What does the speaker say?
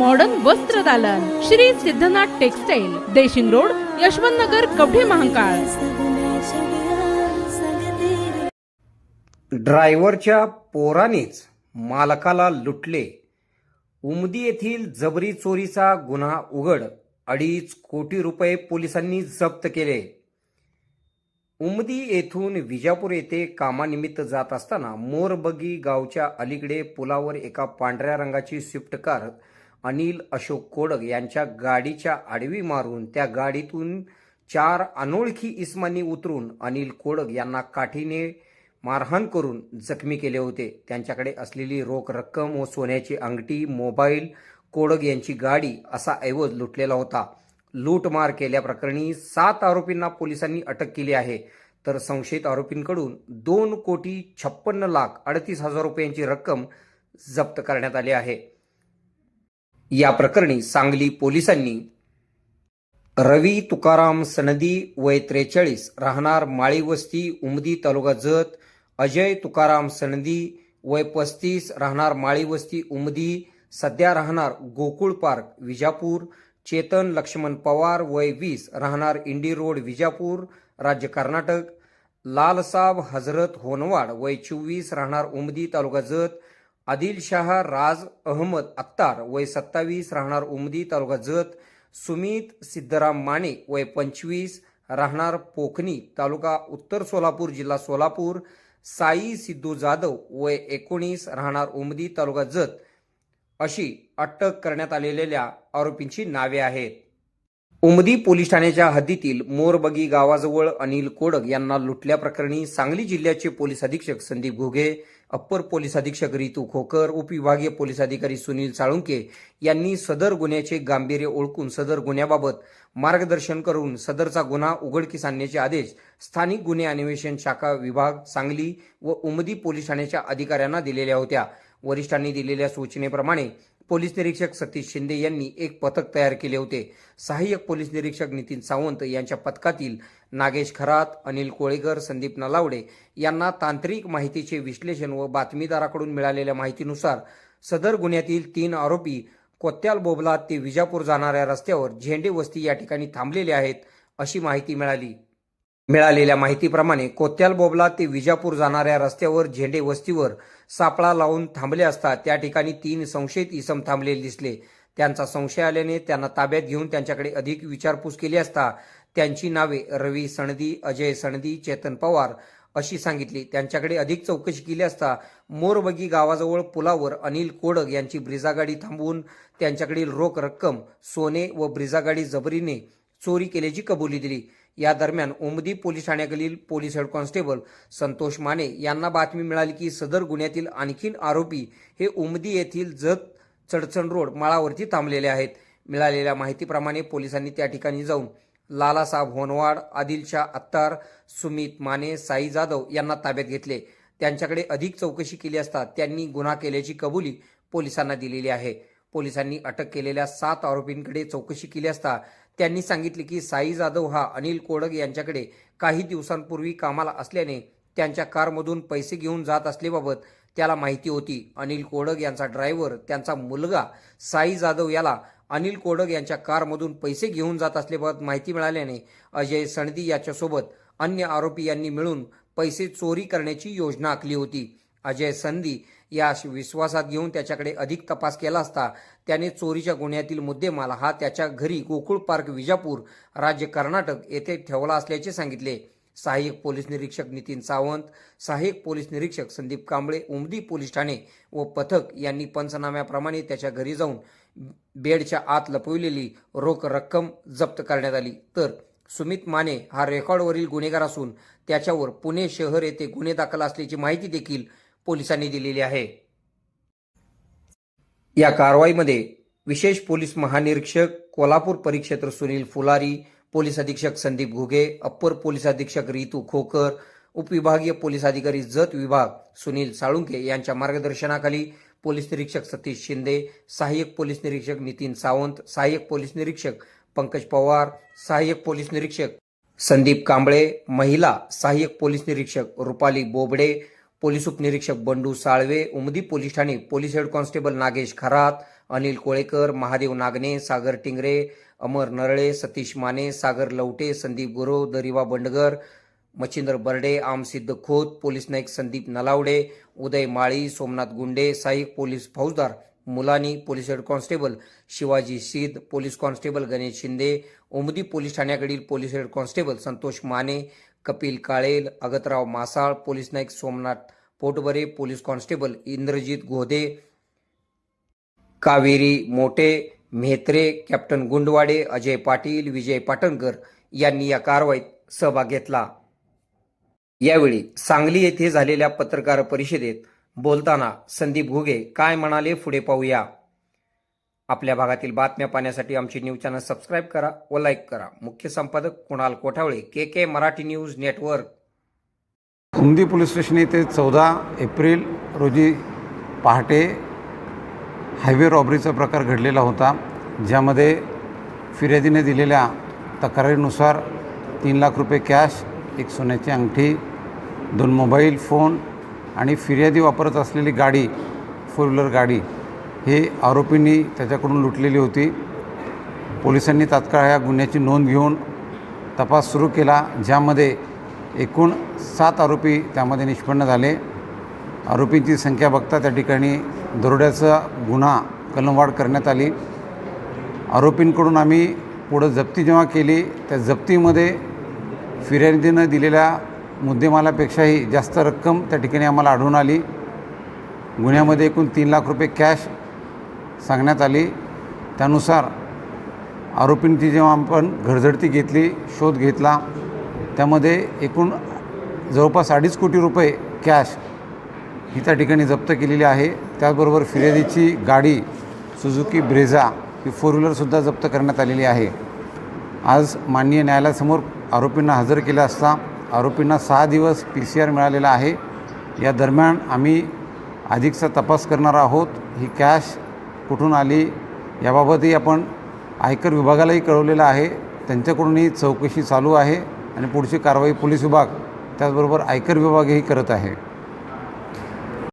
Modern वस्त्र दालन. Shri Siddhanath textile Deshing road Yashwant Nagar Kavathe Mahankal. ड्रायव्हरच्या पोरानेच मालकाला लुटले. उमदी येथील जबरी चोरीचा गुन्हा उघड अडीच कोटी रुपये पोलिसांनी जप्त केले. उमदी येथून विजापूर येथे कामानिमित्त जात असताना मोरबगी गावच्या अलीकडे पुलावर एका पांढऱ्या रंगाची स्विफ्ट कार अनिल अशोक कोडक यांच्या गाडीच्या आडवी मारून त्या गाडीतून चार अनोळखी इस्मांनी उतरून अनिल कोडक यांना काठीने मारहाण करून जखमी केले होते. त्यांच्याकडे असलेली रोख रक्कम व सोन्याची अंगठी मोबाईल कोडक यांची गाडी असा ऐवज लुटलेला होता. लूटमार केल्याप्रकरणी सात आरोपींना पोलिसांनी अटक केली आहे. तर संशयित आरोपींकडून दोन कोटी छप्पन्न लाख अडतीस हजार रुपयांची रक्कम जप्त करण्यात आली आहे. या प्रकरणी सांगली पोलिसांनी रवी तुकाराम सनदी वय त्रेचाळीस राहणार माळीवस्ती उमदी तालुका जत अजय तुकाराम सनदी वय पस्तीस राहणार माळीवस्ती उमदी सध्या राहणार गोकुळ पार्क विजापूर चेतन लक्ष्मण पवार वय वीस राहणार इंडी रोड विजापूर राज्य कर्नाटक लालसाब हजरत होनवाड वय चोवीस राहणार उमदी तालुका जत आदिलशाह राज अहमद अत्तार वय सत्तावीस राहणार उमदी तालुका जत सुमित सिद्धराम माने वय पंचवीस राहणार पोखनी तालुका उत्तर सोलापूर जिल्हा सोलापूर साई सिद्धू जाधव वय एकोणीस राहणार उमदी तालुका जत अशी अटक करण्यात आलेल्या आरोपींची नावे आहेत. उमदी पोलीस ठाण्याच्या हद्दीतील मोरबगी गावाजवळ अनिल कोडक यांना लुटल्याप्रकरणी सांगली जिल्ह्याचे पोलीस अधीक्षक संदीप घुगे अप्पर पोलीस अधीक्षक रितू खोकर उपविभागीय पोलीस अधिकारी सुनील साळुंके यांनी सदर गुन्ह्याचे गांभीर्य ओळखून सदर गुन्ह्याबाबत मार्गदर्शन करून सदरचा गुन्हा उघडकीस आणण्याचे आदेश स्थानिक गुन्हे अन्वेषण शाखा विभाग सांगली व उमदी पोलीस ठाण्याच्या अधिकाऱ्यांना दिलेल्या होत्या. वरिष्ठांनी दिलेल्या सूचनेप्रमाणे पोलीस निरीक्षक सतीश शिंदे यांनी एक पथक तयार केले होते. सहाय्यक पोलीस निरीक्षक नितीन सावंत यांच्या पथकातील नागेश खरात अनिल कोळेकर संदीप नलावडे यांना तांत्रिक माहितीचे विश्लेषण व बातमीदाराकडून मिळालेल्या माहितीनुसार सदर गुन्ह्यातील तीन आरोपी कोत्याल बोबला ते विजापूर जाणाऱ्या रस्त्यावर झेंडे वस्ती या ठिकाणी थांबलेले आहेत अशी माहिती मिळाली. मिळालेल्या माहितीप्रमाणे कोत्याल बोबला ते विजापूर जाणाऱ्या रस्त्यावर झेंडे वस्तीवर सापळा लावून थांबले असता त्या ठिकाणी तीन संशयित इसम थांबलेले दिसले. त्यांचा संशय आल्याने त्यांना ताब्यात घेऊन त्यांच्याकडे अधिक विचारपूस केली असता त्यांची नावे रवी सणदी अजय सणदी चेतन पवार अशी सांगितली. त्यांच्याकडे अधिक चौकशी केली असता मोरबगी गावाजवळ पुलावर अनिल कोडक यांची ब्रिजागाडी थांबवून त्यांच्याकडील रोख रक्कम सोने व ब्रिजागाडी जबरीने चोरी केल्याची कबुली दिली. या दरम्यान Umadi police ठाण्याखालील police head constable Santosh Mane यांना बातमी मिळाली की सदर गुन्ह्यातील आणखीन आरोपी हे उमदी येथील जत चडचण रोड माळावरती थांबलेले आहेत. मिळालेल्या माहितीप्रमाणे पोलिसांनी त्या ठिकाणी जाऊन लालासाहेब होनवाड आदिलशाह अत्तार सुमित माने साई जाधव यांना ताब्यात घेतले. त्यांच्याकडे अधिक चौकशी केली असता त्यांनी गुन्हा केल्याची कबुली पोलिसांना दिलेली आहे. पोलिसांनी अटक केलेल्या सात आरोपींकडे चौकशी केली असता त्यांनी सांगितले की साई जाधव हा अनिल कोडक यांच्याकडे काही दिवसांपूर्वी कामाला असल्याने त्यांच्या कारमधून पैसे घेऊन जात असल्याबाबत त्याला माहिती होती. अनिल कोडक यांचा ड्रायव्हर त्यांचा मुलगा साई जाधव याला अनिल कोडक यांच्या कारमधून पैसे घेऊन जात असल्याबाबत माहिती मिळाल्याने अजय सणदी याच्यासोबत अन्य आरोपी यांनी मिळून पैसे चोरी करण्याची योजना आखली होती. अजय संधी या विश्वासात घेऊन त्याच्याकडे अधिक तपास केला असता त्याने चोरीच्या गुन्ह्यातील मुद्देमाल हा त्याच्या घरी गोकुळ पार्क विजापूर राज्य कर्नाटक येथे ठेवला असल्याचे सांगितले. सहाय्यक पोलीस निरीक्षक नितीन सावंत सहाय्यक पोलीस निरीक्षक संदीप कांबळे उमदी पोलीस ठाणे व पथक यांनी पंचनाम्याप्रमाणे त्याच्या घरी जाऊन बेडच्या आत लपविलेली रोख रक्कम जप्त करण्यात आली. तर सुमित माने हा रेकॉर्डवरील गुन्हेगार असून त्याच्यावर पुणे शहर येथे गुन्हे दाखल असल्याची माहिती देखील पोलिसांनी दिलेली आहे. या कारवाईमध्ये विशेष पोलीस महानिरीक्षक कोल्हापूर परिक्षेत्र सुनील फुलारी पोलीस अधीक्षक संदीप घुगे अप्पर पोलीस अधीक्षक रितू खोकर उपविभागीय पोलीस अधिकारी जत विभाग सुनील साळुंके यांच्या मार्गदर्शनाखाली पोलीस निरीक्षक सतीश शिंदे सहाय्यक पोलीस निरीक्षक नितीन सावंत सहाय्यक पोलीस निरीक्षक पंकज पवार सहाय्यक पोलीस निरीक्षक संदीप कांबळे महिला सहाय्यक पोलीस निरीक्षक रुपाली बोबडे पोलीस उपनिरीक्षक Bandu Salve Umadi police Thane police head constable Nagesh Kharat Anil Kolekar Mahadev Nagane Sagar Tingre Amar Narale Satish Mane Sagar Lavate Sandeep Gurav Dariva Bandgar Machhindar Barde Amsiddha Khot police Naik Sandeep Nalawade Uday Mali Somnath Gunde सहाय्यक police फौजदार Mulani police head constable Shivaji Siddha police constable Ganesh Shinde Umadi police ठाण्याकडील police head constable Santosh Mane Kapil Kalel Agatrao Masal police Naik Somnath Potbare police constable Indrajit Godhe Kaveri Mote Mhetre captain Gundwade Ajay Patil Vijay Patankar यांनी या कारवाईत सहभाग घेतला. यावेळी सांगली येथे झालेल्या पत्रकार परिषदेत बोलताना संदीप घुगे काय म्हणाले पुढे पाहूया. आपल्या भागातील बातम्या पाहण्यासाठी आमचे न्यूज चॅनल सबस्क्राईब करा व लाईक करा. मुख्य संपादक Kunal Kothawale K K Marathi news network. Hundi police station येथे चौदा एप्रिल रोजी पहाटे हायवे रॉबरीचा प्रकार घडलेला होता ज्यामध्ये फिर्यादीने दिलेल्या तक्रारीनुसार तीन लाख रुपये कॅश एक सोन्याची अंगठी दोन मोबाईल फोन आणि फिर्यादी वापरत असलेली गाडी फोर व्हीलर गाडी हे आरोपींनी त्याच्याकडून लुटलेली होती. पोलिसांनी तात्काळ या गुन्ह्याची नोंद घेऊन तपास सुरू केला ज्यामध्ये एकूण सात आरोपी त्यामध्ये निष्पन्न झाले. आरोपींची संख्या बघता त्या ठिकाणी दरोड्याचा गुन्हा कलमवाढ करण्यात आली. आरोपींकडून आम्ही पुढं जप्ती जेव्हा केली त्या जप्तीमध्ये फिर्यादीनं दिलेल्या मुद्देमालापेक्षाही जास्त रक्कम त्या ठिकाणी आम्हाला आढळून आली. गुन्ह्यामध्ये एकूण तीन लाख रुपये कॅश सांगण्यात आली. त्यानुसार आरोपींची जेव्हा आपण घरझडती घेतली शोध घेतला त्यामध्ये एकूण जवळपास अडीच कोटी रुपये कॅश ही त्या ठिकाणी जप्त केलेली आहे. त्याचबरोबर फिर्यादीची गाडी सुझुकी ब्रेझा ही फोर व्हीलरसुद्धा जप्त करण्यात आलेली आहे. आज माननीय न्यायालयासमोर आरोपींना हजर केलं असता आरोपींना सहा दिवस पी सी आर मिळालेला आहे. या दरम्यान आम्ही अधिकचा तपास करणार आहोत. ही कॅश कुठून आली याबाबतही आपण आयकर विभागालाही कळवलेलं आहे. त्यांच्याकडूनही चौकशी चालू आहे आणि पुढची कारवाई पोलीस विभाग त्याचबरोबर आयकर विभागही करत आहे.